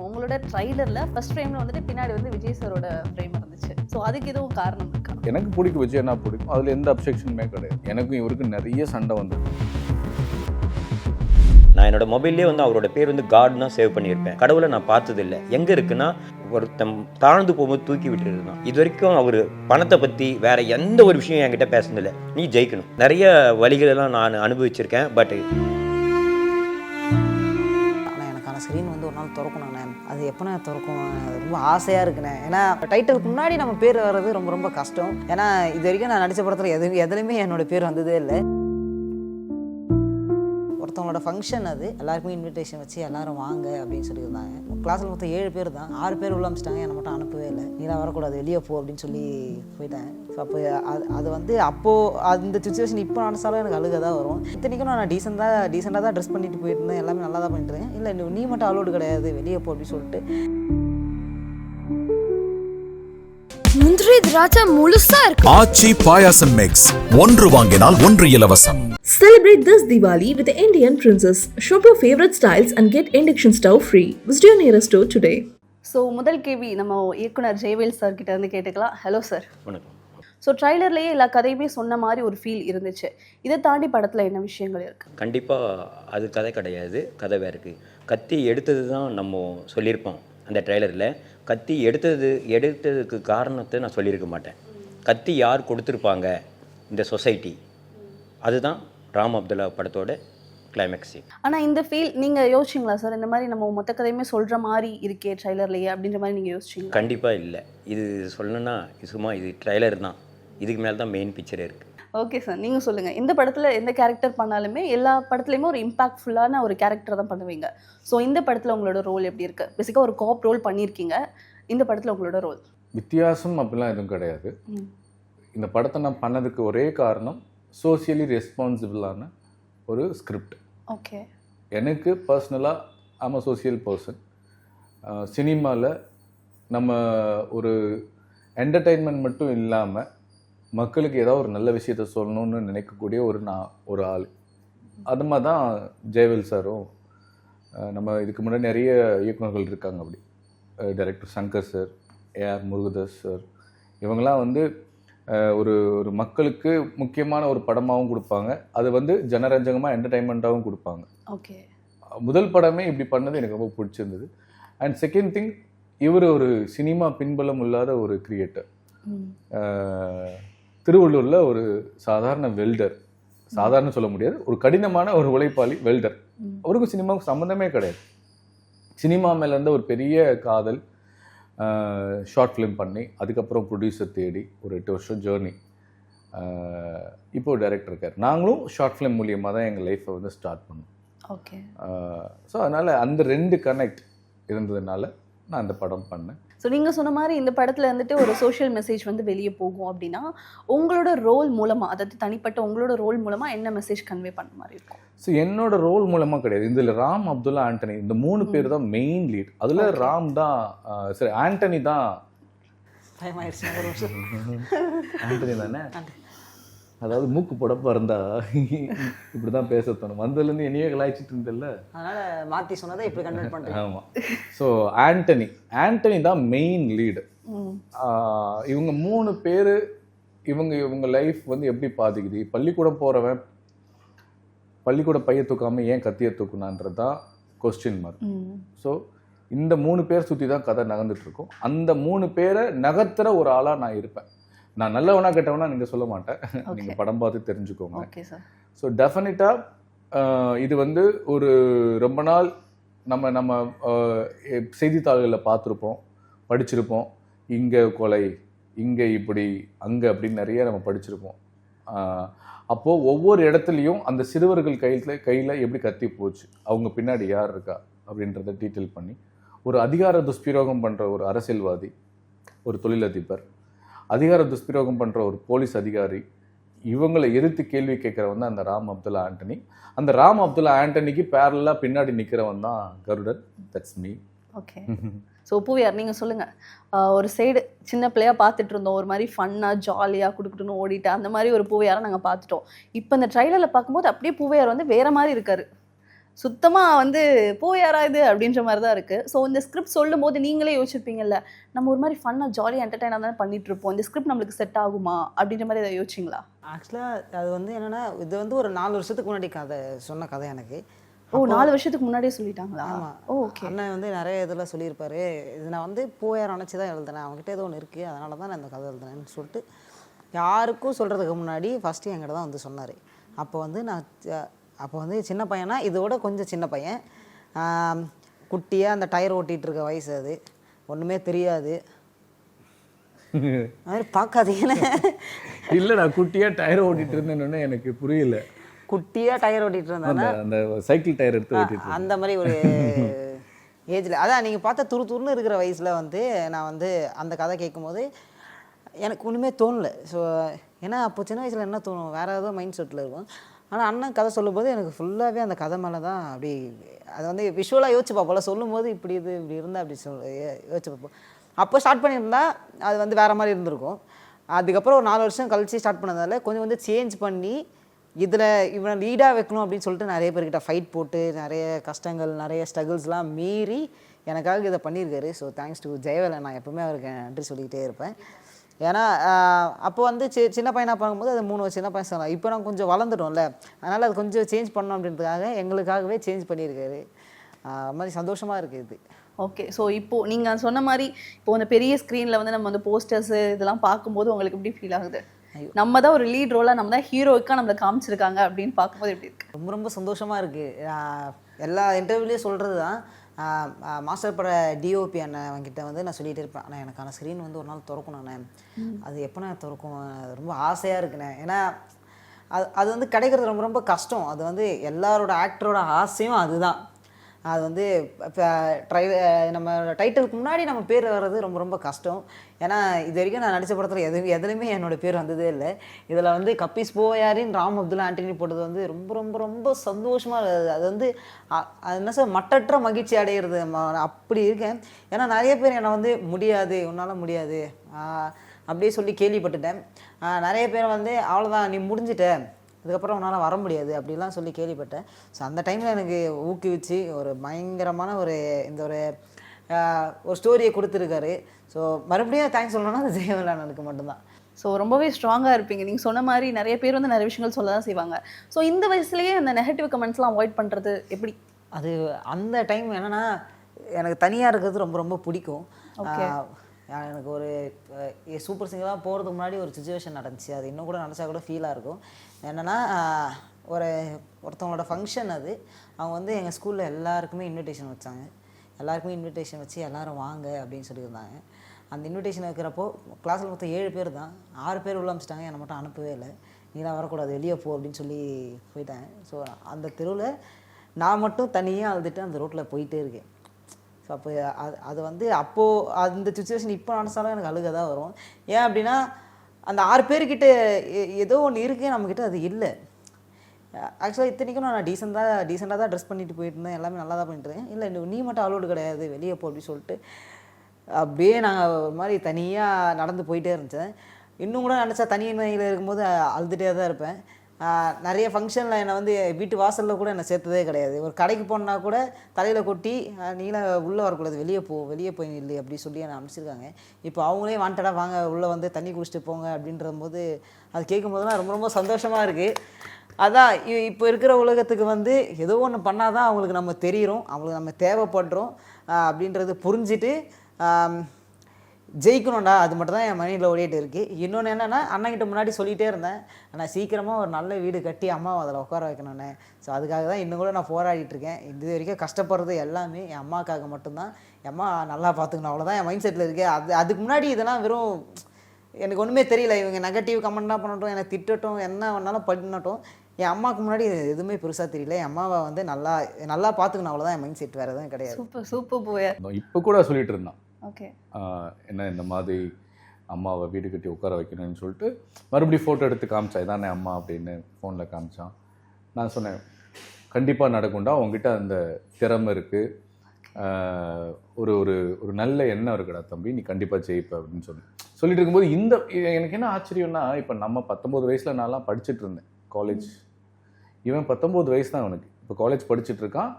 உங்களோட ட்ரைலரில் ஃபர்ஸ்ட் ஃப்ரேமில் வந்துட்டு பின்னாடி வந்து விஜய் சாரோட ஃப்ரேம் இருந்துச்சு. ஸோ அதுக்கு எதுவும் காரணம் இருக்கா? எனக்கு பிடிக்கும் விஜய் என்ன பிடிக்கும்? அதில் எந்த அப்செக்ஷனுமே கிடையாது. எனக்கும் இவருக்கும் நிறைய சண்டை வந்தது நான் என்னோட மொபைல்லே வந்து அவரோட பேர் வந்து காட் தான் சேவ் பண்ணியிருப்பேன். கடவுளை நான் பார்த்தது இல்லை எங்கே இருக்குன்னா ஒருத்தன் தாழ்ந்து போகும்போது தூக்கி விட்டுறது தான் இது வரைக்கும் அவர் பணத்தை பற்றி வேற எந்த ஒரு விஷயம் என்கிட்ட பேசுனதில்லை. நீ ஜெயிக்கணும். நிறைய வழிகளெல்லாம் நான் அனுபவிச்சிருக்கேன் பட் திறக்கணுண்ணே அது எப்போண்ணே திறக்கும் அது ரொம்ப ஆசையாக இருக்குண்ணே ஏன்னா டைட்டிலுக்கு முன்னாடி நம்ம பேர் வர்றது ரொம்ப ரொம்ப கஷ்டம். ஏன்னா இது வரைக்கும் நான் நடித்த படத்தில் எது எதுலையுமே என்னோட பேர் வந்ததே இல்லை. ஒருத்தவங்களோட ஃபங்க்ஷன் அது. எல்லாருக்குமே இன்விடேஷன் வச்சு எல்லாரும் வாங்க அப்படின்னு சொல்லியிருந்தாங்க. கிளாஸில் மொத்தம் ஏழு பேர் தான். ஆறு பேர் உள்ள அமைச்சிட்டாங்க. என்னை மட்டும் அனுப்பவே இல்லை. நீலாம் வரக்கூடாது. வெளியே போ அப்படின்னு சொல்லி போயிட்டேன் ஸோ அப்போ அது அது வந்து அப்போது அந்த சுச்சுவேஷன் இப்போ நினச்சாலும் எனக்கு அழுக தான் வரும். இத்தனைக்கும் நான் டீசெண்டாக டீசெண்டாக தான் ட்ரெஸ் பண்ணிட்டு போயிருந்தேன். எல்லாமே நல்லா தான் பண்ணிட்டு இருந்தேன் இல்லை நீ மட்டும் அலோடு கிடையாது. வெளியே போ அப்படின்னு சொல்லிட்டு. முந்திரி திராட்சை முழுசா இருக்கு. ஆச்சி பாயாசம் மிக்ஸ் ஒன்று வாங்கினால் ஒன்று இலவசம். Celebrate this Diwali with the Indian Princess. Shop your favorite styles and get induction stove free. Visit your nearest store today. So முதல் கேள்வி நம்ம இயக்குனர் ஜெயவேல் சார் கிட்ட இருந்து கேட்டுக்கலாம். ஹலோ சார் வணக்கம். ஸோ ட்ரைலர்லேயே எல்லா கதையுமே சொன்ன மாதிரி ஒரு ஃபீல் இருந்துச்சு. இதை தாண்டி படத்தில் என்ன விஷயங்கள் இருக்கு? கண்டிப்பாக அது கதை கிடையாது. கதை வேறு இருக்குது கத்தி எடுத்தது தான் நம்ம சொல்லியிருப்போம் அந்த ட்ரைலரில் கத்தி எடுத்தது எடுத்ததுக்கு காரணத்தை நான் சொல்லியிருக்க மாட்டேன். கத்தி யார் கொடுத்துருப்பாங்க? இந்த சொசைட்டி அதுதான் ராம் அப்துல்லா படத்தோட கிளைமேக்ஸி ஆனால் இந்த ஃபீல் நீங்கள் யோசிச்சிங்களா சார்? இந்த மாதிரி நம்ம மொத்த கதையுமே சொல்கிற மாதிரி இருக்கே ட்ரைலர்லேயே அப்படின்ற மாதிரி நீங்கள் யோசிச்சிங்களா? கண்டிப்பாக இல்லை. இது சொல்லணும்னா இது சும்மா இது ட்ரைலர் தான். இதுக்கு மேலே தான் மெயின் பிக்சரே இருக்குது ஓகே சார் நீங்கள் சொல்லுங்கள் இந்த படத்தில் எந்த கேரக்டர் பண்ணாலுமே எல்லா படத்துலையுமே ஒரு இம்பாக்ட்ஃபுல்லான ஒரு கேரக்டர் தான் பண்ணுவீங்க. ஸோ இந்த படத்தில் உங்களோட ரோல் எப்படி இருக்கு? பேசிக்காக ஒரு காப் ரோல் பண்ணியிருக்கீங்க இந்த படத்தில் உங்களோட ரோல் வித்தியாசம் அப்படிலாம் எதுவும் கிடையாது. இந்த படத்தை நான் பண்ணதுக்கு ஒரே காரணம் சோசியலி ரெஸ்பான்சிபிளான ஒரு ஸ்கிரிப்ட் ஓகே எனக்கு பர்சனலாக ஆம் சோசியல் பர்சன் சினிமாவில் நம்ம ஒரு என்டர்டெயின்மெண்ட் மட்டும் இல்லாமல் மக்களுக்கு ஏதாவது ஒரு நல்ல விஷயத்த சொல்லணும்னு நினைக்கக்கூடிய ஒரு நான் ஒரு ஆள். அது மாதிரி தான் ஜெயவேல் சாரும் நம்ம இதுக்கு முன்னாடி நிறைய இயக்குனர்கள் இருக்காங்க அப்படி. Director Shankar sir AR Murugadoss sir இவங்கெல்லாம் வந்து ஒரு ஒரு மக்களுக்கு முக்கியமான ஒரு படமாகவும் கொடுப்பாங்க. அது வந்து ஜனரஞ்சகமாக என்டர்டைன்மெண்ட்டாகவும் கொடுப்பாங்க. ஓகே. முதல் படமே இப்படி பண்ணது எனக்கு ரொம்ப பிடிச்சிருந்தது. அண்ட் செகண்ட் திங் இவர் ஒரு சினிமா பின்புலம் இல்லாத ஒரு கிரியேட்டர் திருவள்ளூரில் ஒரு சாதாரண வெல்டர் சாதாரண சொல்ல முடியாது. ஒரு கடினமான ஒரு உழைப்பாளி வெல்டர். அவருக்கும் சினிமாவுக்கு சம்மந்தமே கிடையாது. சினிமா மேல இருந்த ஒரு பெரிய காதல் ஷார்ட் ஃபிலிம் பண்ணி அதுக்கப்புறம் ப்ரொடியூசர் தேடி ஒரு எட்டு வருஷம் ஜேர்னி இப்போ டைரக்டர் இருக்கார். நாங்களும் ஷார்ட் ஃபிலிம் மூலியமாக தான் எங்கள் லைஃப்பை வந்து ஸ்டார்ட் பண்ணோம். ஓகே ஸோ அதனால் அந்த ரெண்டு கனெக்ட் இருந்ததுனால நான் அந்த படம் பண்ணேன். ஸோ நீங்கள் சொன்ன மாதிரி இந்த படத்தில் வந்துட்டு ஒரு சோஷியல் மெசேஜ் வந்து வெளியே போகும் அப்படின்னா உங்களோட ரோல் மூலமாக அதாவது தனிப்பட்ட உங்களோட ரோல் மூலமாக என்ன மெசேஜ் கன்வே பண்ண மாதிரி இருக்கும்? ஸோ என்னோட ரோல் மூலமாக கிடையாது. இதில் ராம் அப்துல்லா ஆண்டனி இந்த மூணு பேர் தான் மெயின் லீட் அதில். ராம் தான் சரி ஆண்டனி தான் ஆண்டனி தானே? அதாவது மூக்கு புடப்பா இருந்தா இப்படி தான் பேச தோணும் வந்ததுலேருந்து என்னையே கலாய்ச்சிட்டு இருந்தல்ல? அதனால் மாற்றி சொன்னதை இப்படி கன்வெர்ட் பண்ணுறேன் ஆமாம் ஸோ ஆண்டனி ஆண்டனி தான் மெயின் லீடு இவங்க மூணு பேர் இவங்க இவங்க லைஃப் வந்து எப்படி பாதிக்குது? பள்ளிக்கூடம் போகிறவன் பள்ளிக்கூட பைய தூக்காம ஏன் கத்தியை தூக்குனான்றது தான் கொஸ்டின் மார்க் ஸோ இந்த மூணு பேர் சுற்றி தான் கதை நகர்ந்துட்டு இருக்கும். அந்த மூணு பேரை நகர்த்துற ஒரு ஆளாக நான் இருப்பேன். நான் நல்லவனா கெட்டவனா நீங்கள் சொல்ல மாட்டேன். நீங்கள் படம் பார்த்து தெரிஞ்சுக்கோங்க. ஓகே சார் ஸோ டெஃபினட்டாக இது வந்து ஒரு ரொம்ப நாள் நம்ம நம்ம செய்தித்தாள்களில் பார்த்துருப்போம் படிச்சிருப்போம். இங்கே கொலை இங்கே இப்படி அங்கே அப்படின்னு நிறைய நம்ம படிச்சிருப்போம். ஆஹ், அப்போ ஒவ்வொரு இடத்துலையும் அந்த சிறுவர்கள் கையில் கையில் எப்படி கத்தி போச்சு அவங்க பின்னாடி யார் இருக்கா அப்படின்றத டீட்டெயில் பண்ணி ஒரு அதிகார துஷ்பிரயோகம் பண்ணுற ஒரு அரசியல்வாதி ஒரு தொழிலதிபர் அதிகார துஷ்பிரயோகம் பண்ணுற ஒரு போலீஸ் அதிகாரி இவங்களை எதிர்த்து கேள்வி கேட்குறவன் தான் அந்த ராம் அப்துல்லா ஆண்டனி. அந்த ராம் அப்துல்லா ஆண்டனிக்கு பேரலாக பின்னாடி நிற்கிறவன் தான் Garudan. That's me okay so பூவியார் நீங்கள் சொல்லுங்கள் ஒரு சைடு சின்ன பிள்ளையாக பார்த்துட்டு இருந்தோம். ஒரு மாதிரி ஃபன்னாக ஜாலியாக கொடுக்கட்டுன்னு ஓடிட்டு அந்த மாதிரி ஒரு பூவையாரை நாங்கள் பார்த்துட்டோம். இப்போ இந்த ட்ரைலரில் பார்க்கும்போது அப்படியே பூவையார் வந்து வேறு மாதிரி இருக்காரு. சுத்தமாக வந்து போயாரா இது அப்படின்ற மாதிரி தான் இருக்குது ஸோ இந்த ஸ்கிரிப்ட் சொல்லும் போது நீங்களே யோசிச்சிருப்பீங்கல்ல நம்ம ஒரு மாதிரி ஃபன்னாக ஜாலியாக என்டர்டைனாக தான் பண்ணிட்டு இருப்போம் இந்த ஸ்கிரிப்ட் நம்மளுக்கு செட் ஆகுமா? அப்படின்ற மாதிரி அதை யோசிச்சிங்களா? ஆக்சுவலாக அது வந்து என்னென்னா இது வந்து ஒரு நாலு வருஷத்துக்கு முன்னாடி கதை சொன்ன கதை எனக்கு. ஓ நாலு வருஷத்துக்கு முன்னாடியே சொல்லிட்டாங்களா? ஆமாம் ஓகே அண்ணன் வந்து நிறைய இதில் சொல்லியிருப்பாரு. இது நான் வந்து போயார் நினச்சி தான் எழுதுனேன். அவங்ககிட்ட ஏதோ ஒன்று இருக்குது அதனால தான் நான் இந்த கதை எழுதுனேன்னு சொல்லிட்டு யாருக்கும் சொல்கிறதுக்கு முன்னாடி ஃபஸ்ட்டு என்கிட்ட தான் வந்து சொன்னார். அப்போ வந்து நான் அப்போ வந்து சின்ன பையனா இதோட கொஞ்சம் சின்ன பையன். குட்டியாக அந்த டயர் ஓட்டிகிட்டு இருக்க வயசு அது. ஒன்றுமே தெரியாது. அது மாதிரி பார்க்காதீங்கன்னு. இல்லை நான் குட்டியாக டயர் ஓட்டிட்டு இருந்தேன்னு எனக்கு புரியல. குட்டியாக டயர் ஓட்டிகிட்டு இருந்தானே அந்த சைக்கிள் டயர் எடுத்து ஓட்டிட்டு. அந்த மாதிரி ஒரு ஏஜில். அதான் நீங்கள் பார்த்தா துரு துருன்னு இருக்கிற வயசில் வந்து நான் வந்து அந்த கதை கேட்கும்போது எனக்கு ஒன்றுமே தோணல. ஸோ ஏன்னா அப்போ சின்ன வயசில் என்ன தோணும்? வேறு ஏதோ மைண்ட் செட்டில் இருக்கும். ஆனால் அண்ணன் கதை சொல்லும்போது எனக்கு ஃபுல்லாகவே அந்த கதை மேலே தான் அப்படி அதை வந்து விஷுவலாக யோசிச்சு பார்ப்போம்ல. சொல்லும்போது இப்படி இது இப்படி இருந்தால் அப்படி சொல் யோசிச்சு பார்ப்போம். அப்போ ஸ்டார்ட் பண்ணியிருந்தா அது வந்து வேறு மாதிரி இருந்திருக்கும். அதுக்கப்புறம் ஒரு நாலு வருஷம் கழித்து ஸ்டார்ட் பண்ணதால் கொஞ்சம் வந்து சேஞ்ச் பண்ணி இதில் இவனை லீடாக வைக்கணும் அப்படின்னு சொல்லிட்டு நிறைய பேர்கிட்ட ஃபைட் போட்டு நிறைய கஷ்டங்கள் நிறைய ஸ்ட்ரகிள்ஸ்லாம் மீறி எனக்காக இதை பண்ணியிருக்காரு. ஸோ தேங்க்ஸ் டு ஜெயவேலன் நான் எப்பவுமே அவருக்கு நன்றி சொல்லிக்கிட்டே இருப்பேன். ஏன்னா அப்போ வந்து சி சின்ன பையனாக பார்க்கும்போது அது மூணு சின்ன பையன் சொல்லலாம் இப்போ நான் கொஞ்சம் வளர்ந்துட்டோம்ல அதனால் அது கொஞ்சம் சேஞ்ச் பண்ணோம் அப்படின்றதுக்காக எங்களுக்காகவே சேஞ்ச் பண்ணியிருக்காரு. அது மாதிரி சந்தோஷமாக இருக்குது இது. ஓகே ஸோ இப்போ நீங்க சொன்ன மாதிரி இப்போ அந்த பெரிய ஸ்க்ரீன்ல வந்து நம்ம அந்த போஸ்டர்ஸ் இதெல்லாம் பார்க்கும்போது உங்களுக்கு எப்படி ஃபீல் ஆகுது? நம்ம தான் ஒரு லீட் ரோலா நம்ம தான் ஹீரோவுக்கா நம்மளை காமிச்சிருக்காங்க அப்படின்னு பார்க்கும்போது எப்படி இருக்கு? ரொம்ப ரொம்ப சந்தோஷமாக இருக்குது எல்லா இன்டர்வியூலேயும் சொல்கிறது தான் மாஸ்டர் பட டிஓபி அண்ணன் அவங்கிட்ட வந்து நான் சொல்லிகிட்டே இருப்பேன் ஆனால் எனக்கான ஸ்க்ரீன் வந்து ஒரு நாள் திறக்கணும் அண்ணன் அது எப்போ நான் திறக்கும்? அது ரொம்ப ஆசையாக இருக்குண்ணே ஏன்னா அது அது வந்து கிடைக்கிறது ரொம்ப ரொம்ப கஷ்டம். அது வந்து எல்லாரோட ஆக்டரோட ஆசையும் அதுதான். அது வந்து இப்போ ட்ரை நம்ம டைட்டிலுக்கு முன்னாடி நம்ம பேர் வர்றது ரொம்ப ரொம்ப கஷ்டம். ஏன்னா இது வரைக்கும் நான் நடித்த படத்தில் எதுவும் எதுலையுமே என்னோட பேர் வந்ததே இல்லை. இதில் வந்து கப்பீஸ் போயாரின் ராம் அப்துல்லா ஆண்டனி போட்டது வந்து ரொம்ப ரொம்ப ரொம்ப சந்தோஷமாக இருக்குது அது வந்து அது என்ன சார் மட்டற்ற மகிழ்ச்சி அடைகிறது அப்படி இருக்கேன். ஏன்னா நிறைய பேர் என்னை வந்து முடியாது உன்னால் முடியாது. அப்படியே சொல்லி கேள்விப்பட்டுட்டேன். நிறைய பேர் வந்து அவ்வளோதான் நீ முடிஞ்சிட்ட. இதுக்கப்புறம் உன்னால் வர முடியாது அப்படிலாம் சொல்லி கேள்விப்பட்டேன். ஸோ அந்த டைமில் எனக்கு ஊக்குவிச்சு ஒரு பயங்கரமான ஒரு இந்த ஒரு ஒரு ஸ்டோரியை கொடுத்துருக்காரு. ஸோ மறுபடியும் தேங்க்ஸ் சொல்லணும்னா அது ஜெயவலானனுக்கு மட்டும்தான். ஸோ ரொம்பவே ஸ்ட்ராங்காக இருப்பீங்க. நீங்கள் சொன்ன மாதிரி நிறைய பேர் வந்து நிறைய விஷயங்கள் சொல்ல தான் செய்வாங்க. ஸோ இந்த வயசுலயே அந்த நெகட்டிவ் கமெண்ட்ஸ்லாம் அவாய்ட் பண்ணுறது எப்படி? அது அந்த டைம் என்னன்னா எனக்கு தனியாக இருக்கிறது ரொம்ப ரொம்ப பிடிக்கும். ஆஹ் எனக்கு ஒரு சூப்பர் சிங்கராக போகிறதுக்கு முன்னாடி ஒரு சுச்சுவேஷன் நடந்துச்சு. அது இன்னும் கூட நினச்சா கூட ஃபீலாக இருக்கும். என்னென்னா ஒரு ஒருத்தவங்களோட ஃபங்க்ஷன் அது. அவங்க வந்து எங்கள் ஸ்கூலில் எல்லாருக்குமே இன்விடேஷன் வச்சாங்க. எல்லாருக்குமே இன்விடேஷன் வச்சு எல்லோரும் வாங்க அப்படின்னு சொல்லியிருந்தாங்க. அந்த இன்விடேஷன் வைக்கிறப்போ கிளாஸில் மொத்தம் ஏழு பேர் தான். ஆறு பேர் உள்ள அமிச்சிட்டாங்க. என்னை மட்டும் அனுப்பவே இல்லை. நீலாம் வரக்கூடாது. வெளியே போ அப்படின்னு சொல்லி போயிட்டாங்க. ஸோ அந்த தெருவில் நான் மட்டும் தனியாக அழுதுட்டு அந்த ரோட்டில் போயிட்டே இருக்கேன். ஸோ அப்போ அது அது வந்து அப்போது அந்த சுச்சுவேஷன் இப்போ நினச்சாலும் எனக்கு அழுக தான் வரும். ஏன் அப்படின்னா அந்த ஆறு பேர்கிட்ட எ- ஏதோ ஒன்று இருக்கு நம்மக்கிட்ட அது இல்லை. ஆக்சுவலாக இத்தனைக்கும் நான் டீசெண்டாக டீசெண்டாக தான் ட்ரெஸ் பண்ணிட்டு போயிருந்தேன் இருந்தேன். எல்லாமே நல்லா தான் பண்ணிட்டு இருந்தேன். இல்லை நீ மட்டும் அலோடு கிடையாது. வெளியே போ அப்படின்னு சொல்லிட்டு அப்படியே நாங்கள் ஒரு மாதிரி தனியாக நடந்து போயிட்டே இருந்துச்சேன் இன்னும் கூட நினச்சா தனிமையில் இருக்கும்போது அழுதுகிட்டே தான் இருப்பேன். நிறைய ஃபங்க்ஷனில் என்னை வந்து வீட்டு வாசலில் கூட என்னை சேர்த்ததே கிடையாது. ஒரு கடைக்கு போனால் கூட தலையில் கொட்டி ஆஹ் நீலாம் உள்ளே வரக்கூடாது. வெளியே போ வெளியே போய் நில்லு அப்படி சொல்லி என்னை அனுப்பிச்சிருக்காங்க. இப்போ அவங்களே வாண்டடாக வாங்க உள்ளே வந்து தண்ணி குடிச்சிட்டு போங்க அப்படின்ற போது அது கேட்கும்போதுலாம் ரொம்ப ரொம்ப சந்தோஷமாக இருக்குது அதான் இப்போ இருக்கிற உலகத்துக்கு வந்து ஏதோ ஒன்று பண்ணால் தான் அவங்களுக்கு நம்ம தெரியிறோம் அவங்களுக்கு நம்ம தேவைப்படுறோம் அப்படின்றது புரிஞ்சுட்டு ஜெயிக்கணும்டா அது மட்டும் தான் என் மைண்டில் ஓடிட்டு இருக்குது இன்னொன்று என்னென்னா அண்ணன்கிட்ட முன்னாடி சொல்லிகிட்டே இருந்தேன். ஆனால் சீக்கிரமாக ஒரு நல்ல வீடு கட்டி அம்மாவை அதில் உட்கார வைக்கணும்னு. ஸோ அதுக்காக தான் இன்னும் கூட நான் போராடிட்டு இருக்கேன். இது வரைக்கும் கஷ்டப்படுறது எல்லாமே என் அம்மாக்காக மட்டும்தான். என் அம்மா நல்லா பார்த்துக்கணும் அவ்வளோதான் என் மைண்ட் செட்டில் இருக்குது அது அதுக்கு முன்னாடி இதெல்லாம் வெறும் எனக்கு ஒன்றுமே தெரியல. இவங்க நெகட்டிவ் கமெண்ட்னா பண்ணட்டும் என்னை திட்டட்டும் என்ன வேணாலும் பண்ணட்டும். என் அம்மாவுக்கு முன்னாடி எதுவுமே பெருசாக தெரியல. என் அம்மாவை வந்து நல்லா நல்லா பார்த்துக்கணும் அவ்வளோதான் என் மைண்ட் செட் வேறு எதுவும் கிடையாது. சூப்பர் சூப்பர் போயர் இப்போ கூட சொல்லிட்டு இருந்தான். என்ன இந்த மாதிரி அம்மாவை வீடு கட்டி உட்கார வைக்கணும்னு சொல்லிட்டு மறுபடியும் ஃபோட்டோ எடுத்து காமிச்சா இதானே அம்மா அப்படின்னு ஃபோனில் காமிச்சான். நான் சொன்னேன் கண்டிப்பாக நடக்கும்டா உங்ககிட்ட அந்த திறமை இருக்குது ஒரு ஒரு ஒரு நல்ல எண்ணம் இருக்குடா தம்பி நீ கண்டிப்பாக ஜெயிப்ப அப்படின்னு சொன்னேன் சொல்லிட்டு இருக்கும்போது இந்த எனக்கு என்ன ஆச்சரியம்னா இப்போ நம்ம பத்தொம்போது வயசில் நான்லாம் படிச்சுட்டு இருந்தேன் காலேஜ் இவன் பத்தொம்போது வயசு தான் அவனுக்கு. இப்போ காலேஜ் படிச்சுட்டு இருக்கான்.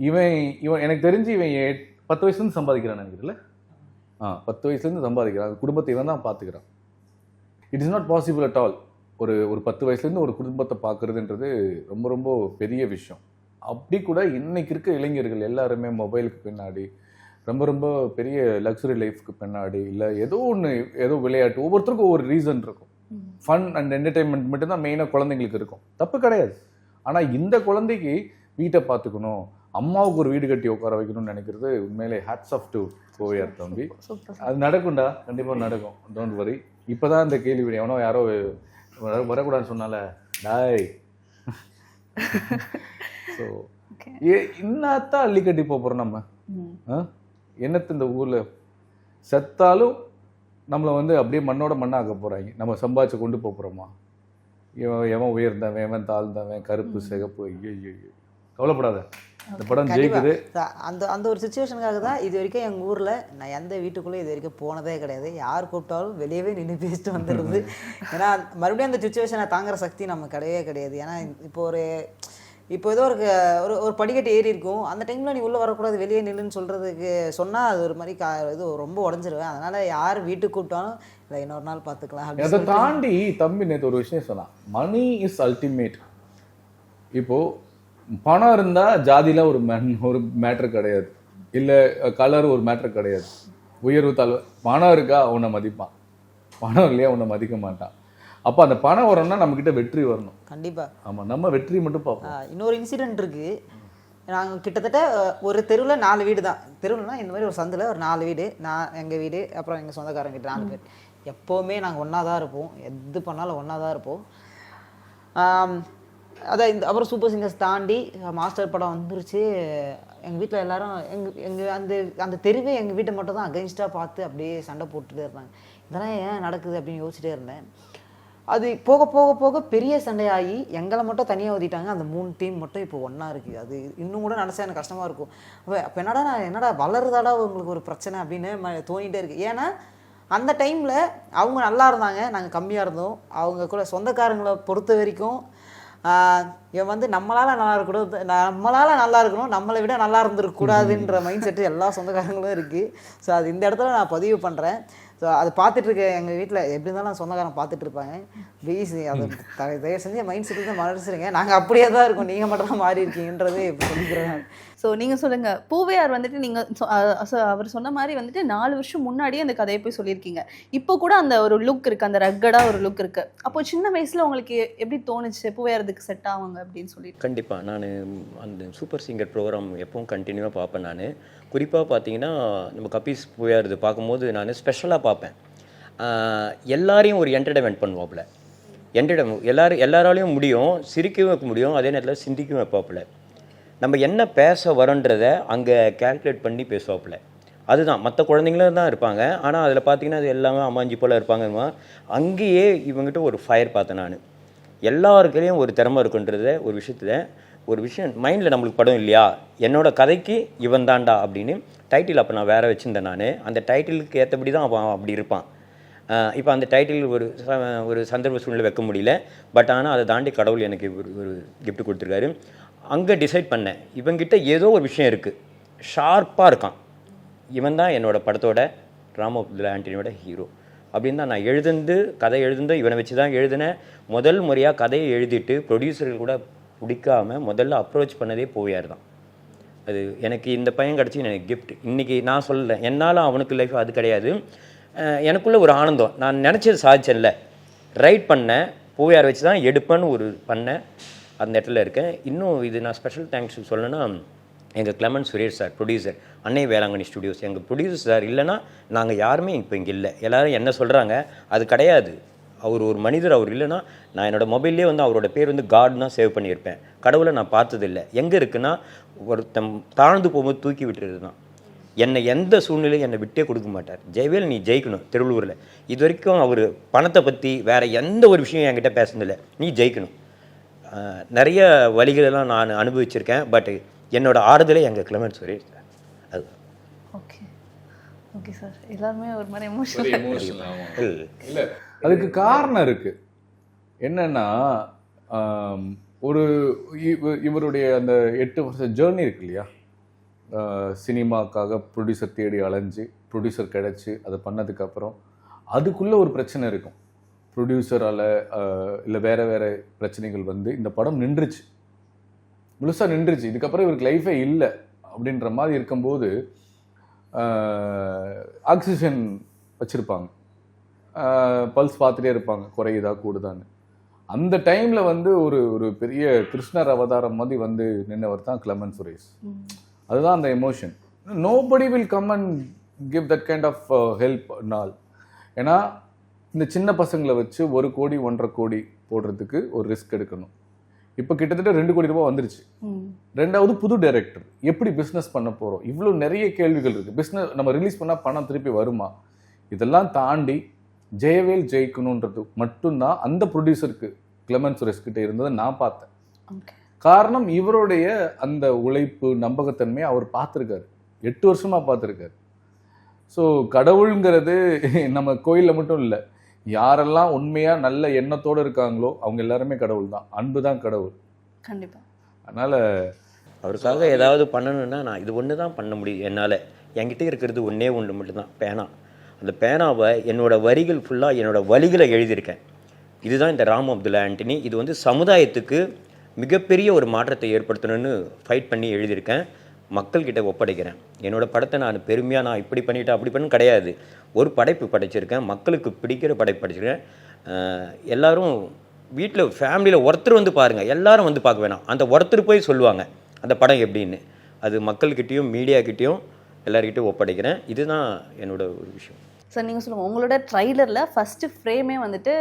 இவன் இவன் எனக்கு தெரிஞ்சு இவன் எட்- பத்து வயசுலேருந்து சம்பாதிக்கிறான் நினைக்கிறல பத்து வயசுலேருந்து சம்பாதிக்கிறான். குடும்பத்தை இவன் தான் பார்த்துக்கிறான். It is not possible at all ஒரு ஒரு பத்து வயசுலேருந்து ஒரு குடும்பத்தை பார்க்குறதுன்றது ரொம்ப ரொம்ப பெரிய விஷயம். அப்படி கூட இன்னைக்கு இருக்க இளைஞர்கள் எல்லாருமே மொபைலுக்கு பின்னாடி ரொம்ப ரொம்ப பெரிய லக்ஸுரி லைஃப்க்கு பின்னாடி இல்லை ஏதோ ஒன்று ஏதோ விளையாட்டு ஒவ்வொருத்தருக்கும் ஒவ்வொரு ரீசன் இருக்கும். ஃபன் அண்ட் என்டர்டெயின்மெண்ட் மட்டும்தான் மெயினாக குழந்தைங்களுக்கு இருக்கும். தப்பு கிடையாது. ஆனால் இந்த குழந்தைக்கு வீட்டை பார்த்துக்கணும் அம்மாவுக்கு ஒரு வீடு கட்டி உட்கார வைக்கணும்னு நினைக்கிறது உண்மையிலே ஹேட்ஸ் ஆஃப் டு கோவையார் தம்பி. அது நடக்கும்டா. கண்டிப்பாக நடக்கும். டோன்ட் வரி இப்போதான் இந்த கேள்வி எவனோ யாரோ வர- வரக்கூடாதுன்னு சொன்னால. டாய். ஸோ. ஏ இன்னத்தான் அள்ளி கட்டி போக போகிறோம் நம்ம? என்னத்து இந்த ஊரில்? செத்தாலும் நம்மளை வந்து அப்படியே மண்ணோட மண்ணாக்க போகிறாங்க நம்ம சம்பாதிச்சு கொண்டு போக போகிறோமா இவன் எவன் உயர்ந்தவன் எவன் தாழ்ந்தவன் கருப்பு சிகப்பு. ஐயோ ஐயோ. கவலைப்படாத. இந்த படம். ஜெயிக்குது. அந்த அந்த ஒரு சுச்சுவேஷனுக்காக தான் இது வரைக்கும் எங்கள் ஊரில் நான் எந்த வீட்டுக்குள்ளே இது வரைக்கும் போனதே கிடையாது. யார் கூப்பிட்டாலும் வெளியவே நின்று பேசிட்டு வந்துடுது ஏன்னா மறுபடியும் அந்த சுச்சுவேஷனை தாங்குற சக்தி நம்ம கிடையவே கிடையாது. ஏன்னா இப்போ ஒரு இப்போ ஏதோ ஒரு ஒரு ஒரு படிக்கட்டு ஏறி இருக்கும். அந்த டைமில் நீ உள்ளே வரக்கூடாது வெளியே நில்லுன்னு சொல்கிறதுக்கு சொன்னால் அது ஒரு மாதிரி கா இது ரொம்ப உடஞ்சிருவேன். அதனால் யார் வீட்டுக்கு கூப்பிட்டாலும் இல்லை இன்னொரு நாள் பார்த்துக்கலாம் அதை தாண்டி தம்பி நேற்று ஒரு விஷயம் சொன்னான். மணி இஸ் அல்டிமேட் இப்போ பணம் இருந்தா ஜாதியில ஒரு மேன் ஒரு மேட்ரு கிடையாது. இல்ல கலர் ஒரு மேட்ரு கிடையாது. உயர்வு தாழ்வு பணம் இருக்கா? உன்னை மதிப்பான். பணம் இல்லையா? உன்னை மதிக்க மாட்டான். அப்போ அந்த பணம் வரணும்னா நம்மக்கிட்ட வெற்றி வரணும். கண்டிப்பாக ஆமா நம்ம வெற்றி மட்டும் பார்ப்போம். இன்னொரு இன்சிடென்ட் இருக்குது நாங்கள் கிட்டத்தட்ட ஒரு தெருவில் நாலு வீடு தான். தெருவுலனா இந்த மாதிரி ஒரு சந்தில் ஒரு நாலு வீடு நான் எங்கள் வீடு அப்புறம் எங்கள் சொந்தக்காரங்க வீடு நாலு பேர். எப்போவுமே நாங்கள் ஒன்றா தான் இருப்போம். எது பண்ணாலும் ஒன்றா தான் இருப்போம் அதான் இந்த அப்புறம் சூப்பர் சிங்கர்ஸ் தாண்டி மாஸ்டர் படம் வந்துருச்சு. எங்கள் வீட்டில் எல்லாரும் எங்கள் எங்கள் அந்த அந்த தெருவே எங்கள் வீட்டை மட்டும் தான் அகைன்ஸ்டாக பார்த்து அப்படியே சண்டை போட்டுட்டே இருந்தாங்க. இதெல்லாம் ஏன் நடக்குது அப்படின்னு யோசிச்சுட்டே இருந்தேன். அது போக போக போக பெரிய சண்டையாகி எங்களை மட்டும் தனியாக ஊதிட்டாங்க அந்த மூணு டீம் மட்டும் இப்போ ஒன்றா இருக்குது அது இன்னும் கூட நினச்சா எனக்கு கஷ்டமாக இருக்கும். அப்போ அப்போ என்னடா நான் என்னடா வளருதாடா உங்களுக்கு ஒரு பிரச்சனை அப்படின்னு தோணிகிட்டே இருக்குது ஏன்னா அந்த டைமில் அவங்க நல்லா இருந்தாங்க. நாங்கள் கம்மியாக இருந்தோம். அவங்க கூட சொந்தக்காரங்களை பொறுத்த வரைக்கும் இவன் வந்து நம்மளால நல்லா இருக்கக்கூடாது நம்மளால நல்லா இருக்கணும் நம்மளை விட நல்லா இருந்திருக்கக்கூடாதுன்ற மைண்ட் செட்டு எல்லா சொந்தக்காரங்களும் இருக்குது ஸோ அது இந்த இடத்துல நான் பதிவு பண்ணுறேன் ஸோ அது பார்த்துட்டு இருக்க எங்கள் வீட்டில் எப்படி இருந்தாலும் சொந்தக்காரன் பார்த்துட்டு இருப்பாங்க. ப்ளீஸ் அது தயவு செஞ்சு மைண்ட் செட்டு தான் மறைச்சிருங்க. நாங்கள் அப்படியே தான் இருக்கோம். நீங்கள் மட்டும் தான் மாறி இருக்கீங்கன்றதே இப்போ சொல்லிக்கிறேன். ஸோ நீங்கள் சொல்லுங்கள் பூவையார் வந்துட்டு நீங்கள் அவர் சொன்ன மாதிரி வந்துட்டு நாலு வருஷம் முன்னாடியே அந்த கதையை போய் சொல்லியிருக்கீங்க. இப்போ கூட அந்த ஒரு லுக் இருக்குது அந்த ரக்கடாக ஒரு லுக் இருக்குது அப்போ சின்ன வயசில் உங்களுக்கு எப்படி தோணுச்சு? பூவையாரதுக்கு செட் ஆவாங்க அப்படின்னு சொல்லி கண்டிப்பாக நான் அந்த சூப்பர் சிங்கர் ப்ரோக்ராம் எப்பவும் கண்டினியூவாக பார்ப்பேன் நான். குறிப்பாக பார்த்தீங்கன்னா நம்ம கபீஸ் பூவையாரது பார்க்கும்போது நான் ஸ்பெஷலாக பார்ப்பேன். எல்லாரையும் ஒரு என்டர்டைன்மெண்ட் பண்ணுவாப்புல. என்டர்டைன் எல்லாரும் எல்லாராலையும் முடியும் சிரிக்கவும் வைக்க முடியும் அதே நேரத்தில் சிந்திக்கவும் வைப்பாப்புல. நம்ம என்ன பேச வரோன்றத அங்கே கால்குலேட் பண்ணி பேசுவாப்புல. அதுதான். மற்ற குழந்தைங்களும் தான் இருப்பாங்க. ஆனால் அதில் பார்த்தீங்கன்னா அது எல்லாமே அம்மாஞ்சி போல் இருப்பாங்க அங்கேயே இவங்ககிட்ட ஒரு ஃபயர் பார்த்தேன் நான். எல்லாருக்கையும் ஒரு திறமை இருக்குன்றத ஒரு விஷயத்தில் ஒரு விஷயம் மைண்டில் நம்மளுக்கு படம் இல்லையா? என்னோட கதைக்கு இவன் தாண்டா அப்படின்னு டைட்டில் அப்போ நான் வேறு வச்சுருந்தேன் நான். அந்த டைட்டிலுக்கு ஏற்றபடி தான் அவன் அப்படி இருப்பான். இப்போ அந்த டைட்டில் ஒரு ச- ஒரு சந்தர்ப்ப சூழ்நிலை வைக்க முடியல. பட் ஆனால் அதை தாண்டி கடவுள் எனக்கு ஒரு ஒரு கிஃப்ட் கொடுத்துருக்காரு. அங்கே டிசைட் பண்ணேன். இவங்கிட்ட ஏதோ ஒரு விஷயம் இருக்குது ஷார்ப்பாக இருக்கான். இவன் தான் என்னோடய படத்தோட ராமபுத்திர ஆண்டனியோட ஹீரோ அப்படின்னு தான் நான் எழுதுந்து கதை எழுதுந்து இவனை வச்சு தான் எழுதினேன். முதல் முறையாக கதையை எழுதிட்டு ப்ரொடியூசர்கள் கூட பிடிக்காம முதல்ல அப்ரோச் பண்ணதே போவியார் தான். அது எனக்கு இந்த பையன் கிடச்சி எனக்கு கிஃப்ட் இன்றைக்கி நான் சொல்லலை. என்னால் அவனுக்கு லைஃப் அது கிடையாது. எனக்குள்ள ஒரு ஆனந்தம். நான் நினச்சது சாதிச்சேன்ல. ரைட் பண்ணேன். பூவையார் வச்சு தான் எடுப்பேன்னு ஒரு பண்ணேன். அந்த இடத்துல இருக்கேன். இன்னும் இது நான் ஸ்பெஷல் தேங்க்ஸ் சொல்லணும்னா எங்கள் கிளமன் Suresh sir producer Annai Velankanni studios எங்கள் ப்ரொடியூசர் சார் இல்லைன்னா நாங்கள் யாருமே இப்போ இங்கே இல்லை. எல்லோரும் என்ன சொல்கிறாங்க அது கிடையாது. அவர் ஒரு மனிதர் அவர் இல்லைன்னா நான் என்னோடய மொபைல்லே வந்து அவரோட பேர் வந்து காட் தான் சேவ் பண்ணியிருப்பேன். கடவுளை நான் பார்த்ததில்லை. எங்கே இருக்குன்னா ஒருத்தன் தாழ்ந்து போகும்போது தூக்கி விட்டுறது தான் என்னை எந்த சூழ்நிலையும் என்னை விட்டே கொடுக்க மாட்டார். ஜெயவேல் நீ ஜெயிக்கணும் திருவள்ளூரில். இது வரைக்கும் அவர் பணத்தை பற்றி வேற எந்த ஒரு விஷயம் என்கிட்ட பேசுனதில்லை. நீ ஜெயிக்கணும். நிறைய வழிகளெல்லாம் நான் அனுபவிச்சிருக்கேன். பட் என்னோட ஆறுதலே எங்கள் சுரேஷ் சார் அதுதான். ஓகே. Okay sir. எல்லாருமே ஒரு மாதிரி எமோஷனல் இல்ல. அதுக்கு காரணம் இருக்கு. என்னன்னா ஒரு இவ- இவருடைய அந்த எட்டு வருஷ ஜேர்னி இருக்கு இல்லையா? சினிமாக்காக ப்ரொடியூசர் தேடி அலைஞ்சு ப்ரொடியூசர் கிடைச்சி அதை பண்ணதுக்கப்புறம் அதுக்குள்ளே ஒரு பிரச்சனை இருக்கும். ப்ரொடியூசரால் இல்லை வேற வேற பிரச்சனைகள் வந்து இந்த படம் நின்றுச்சு. முழுசாக நின்றுச்சு. இதுக்கப்புறம் இவருக்கு லைஃபே இல்லை அப்படின்ற மாதிரி இருக்கும்போது ஆக்சிஜன் வச்சுருப்பாங்க. பல்ஸ் பார்த்துட்டே இருப்பாங்க. குறையுதா கூடுதான்னு. அந்த டைமில் வந்து ஒரு ஒரு பெரிய கிருஷ்ணர் அவதாரம் மாதிரி வந்து நின்னவர் தான் கிளமன் சுரேஷ். அதுதான் அந்த emotion nobody will come and give that kind of help நாள் ஏன்னா இந்த சின்ன பசங்களை வச்சு ஒரு கோடி ஒன்றரை கோடி போடுறதுக்கு ஒரு ரிஸ்க் எடுக்கணும். இப்போ கிட்டத்தட்ட ரெண்டு கோடி ரூபாய் வந்துருச்சு. ரெண்டாவது புது டைரக்டர் எப்படி பிஸ்னஸ் பண்ண போகிறோம் இவ்வளோ நிறைய கேள்விகள் இருக்குது பிஸ்னஸ் நம்ம ரிலீஸ் பண்ணால் பணம் திருப்பி வருமா? இதெல்லாம் தாண்டி ஜெயவேல் ஜெயிக்கணுன்றது மட்டும்தான் அந்த ப்ரொடியூசருக்கு கிளமன் சுரேஷ் கிட்ட இருந்ததை நான் பார்த்தேன். காரணம் இவருடைய அந்த உழைப்பு நம்பகத்தன்மையை அவர் பார்த்துருக்காரு. எட்டு வருஷமா பார்த்துருக்காரு. ஸோ கடவுளுங்கிறது நம்ம கோயிலில் மட்டும் இல்லை யாரெல்லாம் உண்மையாக நல்ல எண்ணத்தோடு இருக்காங்களோ அவங்க எல்லாருமே கடவுள் தான். அன்பு தான் கடவுள். கண்டிப்பா. அதனால் அவருக்காக ஏதாவது பண்ணணும்னா நான் இது ஒன்று தான் பண்ண முடியும் என்னால். என்கிட்ட இருக்கிறது ஒன்றே ஒன்று மட்டும்தான் பேனா. அந்த பேனாவை என்னோட வரிகள் ஃபுல்லாக என்னோட வழிகளை எழுதியிருக்கேன். இதுதான் இந்த ராம் அப்துல்லா ஆண்டனி. இது வந்து சமுதாயத்துக்கு மிகப்பெரிய ஒரு மாற்றத்தை ஏற்படுத்தணும்னு ஃபைட் பண்ணி எழுதியிருக்கேன். மக்கள்கிட்ட ஒப்படைக்கிறேன். என்னோட படத்தை நான் பெருமையாக நான் இப்படி பண்ணிட்டேன் அப்படி பண்ணு கிடையாது. ஒரு படைப்பு படைச்சிருக்கேன். மக்களுக்கு பிடிக்கிற படைப்பு படைச்சிருக்கேன். எல்லோரும் வீட்டில் ஃபேமிலியில் ஒருத்தர் வந்து பாருங்கள் எல்லாரும் வந்து பார்க்க வேணாம். அந்த ஒருத்தர் போய் சொல்லுவாங்க அந்த படம் எப்படின்னு. அது மக்கள்கிட்டேயும் மீடியாக்கிட்டேயும் எல்லாருக்கிட்டையும் ஒப்படைக்கிறேன். இதுதான் என்னோடய ஒரு விஷயம். சார் நீங்கள் சொல்லுங்கள் உங்களோட ட்ரைலரில் ஃபஸ்ட்டு ஃப்ரேமே வந்துட்டு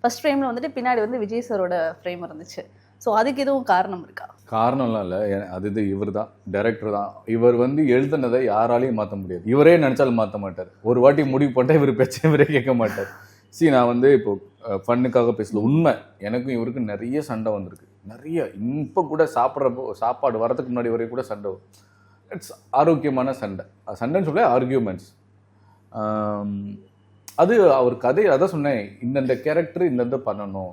ஃபர்ஸ்ட் ஃப்ரேமில் வந்துட்டு பின்னாடி வந்து விஜய் சாரோட ஃப்ரேம் இருந்துச்சு. ஸோ அதுக்கு எதுவும் காரணம் இருக்கா? காரணம்லாம் இல்லை. அது இது இவர் தான் டைரக்டர் தான். இவர் வந்து எழுதுனதை யாராலையும் மாற்ற முடியாது. இவரே நினச்சாலும் மாற்ற மாட்டார். ஒரு வாட்டி முடிவு பண்ணிட்டா இவர் பேச்ச இவரே கேட்க மாட்டார். சி நான் வந்து இப்போ ஃபன்னுக்காக பேசல. உண்மை. எனக்கும் இவருக்கும் நிறைய சண்டை வந்திருக்கு. நிறைய. இப்போ கூட சாப்பிட்றப்போ சாப்பாடு வரதுக்கு முன்னாடி வரைக்கும் கூட சண்டை இட்ஸ் ஆரோக்கியமான சண்டை. அது சண்டைன்னு சொல்ல ஆர்கியூமெண்ட்ஸ் அது அவர் கதை அதான் சொன்னேன். இந்தந்த கேரக்டர் இந்தந்த பண்ணணும்.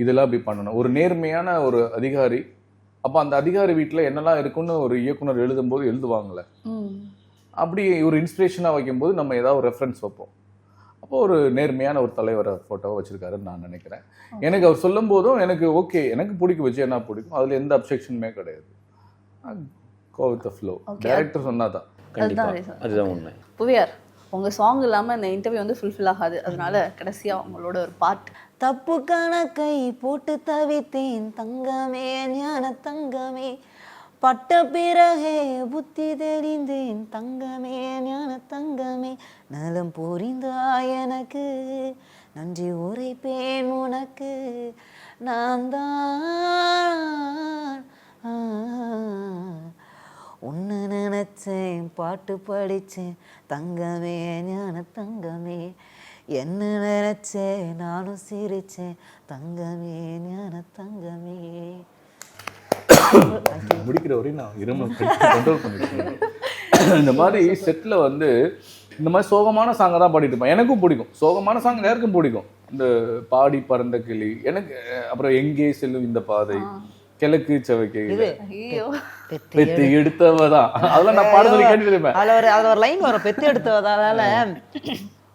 இதெல்லாம் இப்படி பண்ணணும். ஒரு நேர்மையான ஒரு அதிகாரி அப்போ அந்த அதிகாரி வீட்டில் என்னெல்லாம் இருக்குன்னு ஒரு இயக்குனர் எழுதும்போது எழுதுவாங்கல்ல. ம். அப்படி ஒரு இன்ஸ்பிரேஷனாக வைக்கும்போது நம்ம ஏதாவது ஒரு ரெஃபரன்ஸ் வைப்போம். அப்போ ஒரு நேர்மையான ஒரு தலைவரை ஃபோட்டோவை வச்சிருக்காருன்னு நான் நினைக்கிறேன். எனக்கு அவர் சொல்லும் போதும் எனக்கு ஓகே எனக்கு பிடிக்கும் விஜய் என்ன பிடிக்கும். அதில் எந்த அப்செக்ஷனுமே கிடையாது. Go with flow. டேரக்டர் சொன்னாதான். கண்டிப்பாக reason. அதுதான் உண்மை. புவியார் உங்கள் சாங் இல்லாமல் இந்த இன்டர்வியூ வந்து ஃபுல்ஃபில் ஆகாது. அதனால கடைசியாக உங்களோட ஒரு பாட் தப்பு கணக்கை போட்டு தவித்தேன். தங்கமே ஞான தங்கமே. பட்ட பிறகே புத்தி தெரிந்தேன். தங்கமே ஞான தங்கமே. நலம் புரிந்தாய் எனக்கு. நன்றி உரைப்பேன் உனக்கு. நான் தான். ஆ, உன்னை நினைச்சேன் பாட்டு படிச்சேன். தங்கமே ஞான தங்கமே. என்ன நினைச்சேன் நானும் சிரிச்சேன் தங்கமே ஞான தங்கமே. முடிக்கிற வரையும் நான் இருமல் கண்ட்ரோல் பண்ணிருக்கேன் இந்த மாதிரி செட்டில் வந்து இந்த மாதிரி சோகமான சாங்கை தான் பாடிட்டு இருப்பேன். எனக்கும் பிடிக்கும். சோகமான சாங் எல்லாருக்கும் பிடிக்கும். இந்த பாடி பறந்த கிளி எனக்கு அப்புறம் எங்கே செல்லும் இந்த பாதை? கிழக்கு செவைக்கை பெத்து பெத்து எடுத்தவ தான் அதெல்லாம் நான் பாட சொல்லி கேட்டுட்டு இருப்பேன். அதுல ஒரு அதுல ஒரு லைன் வரும். பெத்து எடுத்ததால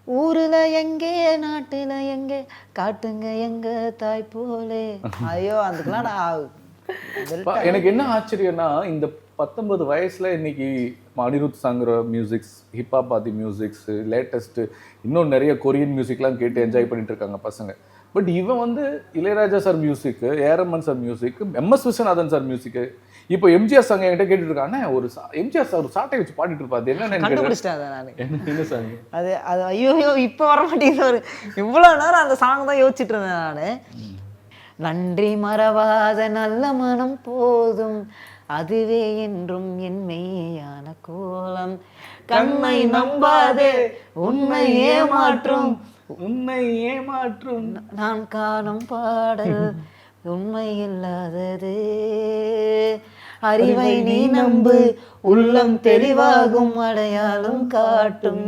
ஊருல எங்கே நாட்டுல எங்கே காட்டுங்க எங்க தாய் போலே. ஐயோ அதுக்கெல்லாம் நான் எனக்கு என்ன ஆச்சரியம்னா இந்த பத்தொன்பது வயசுல இன்னைக்கு Anirudh சாங்கிற musics hip hop Adhi musics latest இன்னும் நிறைய கொரியன் மியூசிக்லாம் கேட்டு என்ஜாய் பண்ணிட்டு இருக்காங்க பசங்க. பட் இவன் வந்து Ilaiyaraaja sir music ஏரம்மன் sir music MS Viswanathan sir music இப்போ எம்ஜிஆர் சாங் என்கிட்ட கேட்டுட்டு இருக்காங்க "அண்ணே, ஒரு எம்ஜிஆர் சார் ஒரு சாட்டை வச்சு பாடிட்டு இருப்பா அது என்னன்னு எனக்கு கேட்டேன். கண்டுபிடிச்சிட்டேன் அதை நான். என்ன என்ன சாங்? அது அது ஐயோ இப்போ வர மாட்டேங்குது ஒரு இவ்வளோ நேரம் அந்த சாங் தான் யோசிச்சுட்டு இருந்தேன் நான். நன்றி மறவாத நல்ல மனம் போதும் அதுவே என்றும் என் மெய்யான கோலம். கண்ணை நம்பாதே உண்மை ஏமாற்றும். உன்னை ஏமாற்றும். நான் காணும் பாடல் உண்மை இல்லாதது அறிவை நீ நம்பு உள்ளம் தெளிவாகும் அடையாளம் காட்டும்.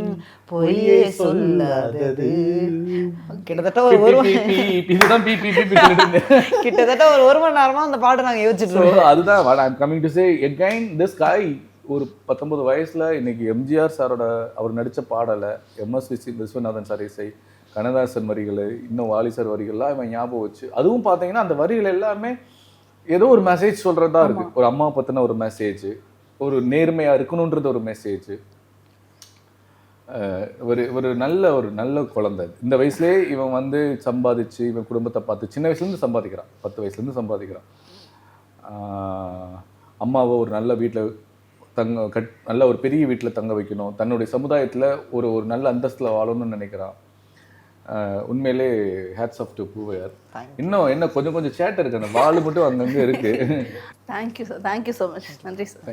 பொய்யே சொல்லாதது. கிட்டத்தட்ட ஒரு ஒரு. கிட்டத்தட்ட ஒரு ஒரு மணி நேரமா அந்த பாட்டை நாங்க யோசிச்சுட்டு இருக்கோம் அதுதான் coming to say. Again this guy ஒரு பத்தொன்பது வயசுல இன்னைக்கு எம்ஜிஆர் சாரோட அவர் நடிச்ச பாடலை எம்எஸ் விஸ்வநாதன் சார் இசை கண்ணதாசன் வரிகள் இன்னும் வாலி சார் வரிகள்லாம் இவன் ஞாபகம் வச்சு அதுவும் பார்த்தீங்கன்னா அந்த வரிகள் எல்லாமே ஏதோ ஒரு மெசேஜ் சொல்றதா இருக்கு. ஒரு அம்மா பத்தின ஒரு மெசேஜ் ஒரு நேர்மையா இருக்கணுன்றது ஒரு மெசேஜ் ஒரு ஒரு நல்ல ஒரு நல்ல குழந்தை. இந்த வயசுலயே இவன் வந்து சம்பாதிச்சு இவன் குடும்பத்தை பார்த்து சின்ன வயசுலேருந்து சம்பாதிக்கிறான். பத்து வயசுலேருந்து சம்பாதிக்கிறான். அம்மாவை ஒரு நல்ல வீட்டில் தங்க கட் நல்ல ஒரு பெரிய வீட்டில் தங்க வைக்கணும். தன்னுடைய சமுதாயத்தில் ஒரு ஒரு நல்ல அந்தஸ்தில் வாழணும்னு நினைக்கிறான். உண்மையிலே ஹேட்ஸ் ஆஃப் டு பூவையார். இன்னும் என்ன கொஞ்சம் கொஞ்சம் சேட்டை இருக்கு அந்த வால் மட்டும் அங்கங்கே இருக்கு. Thank you sir thank you so much நன்றி சார்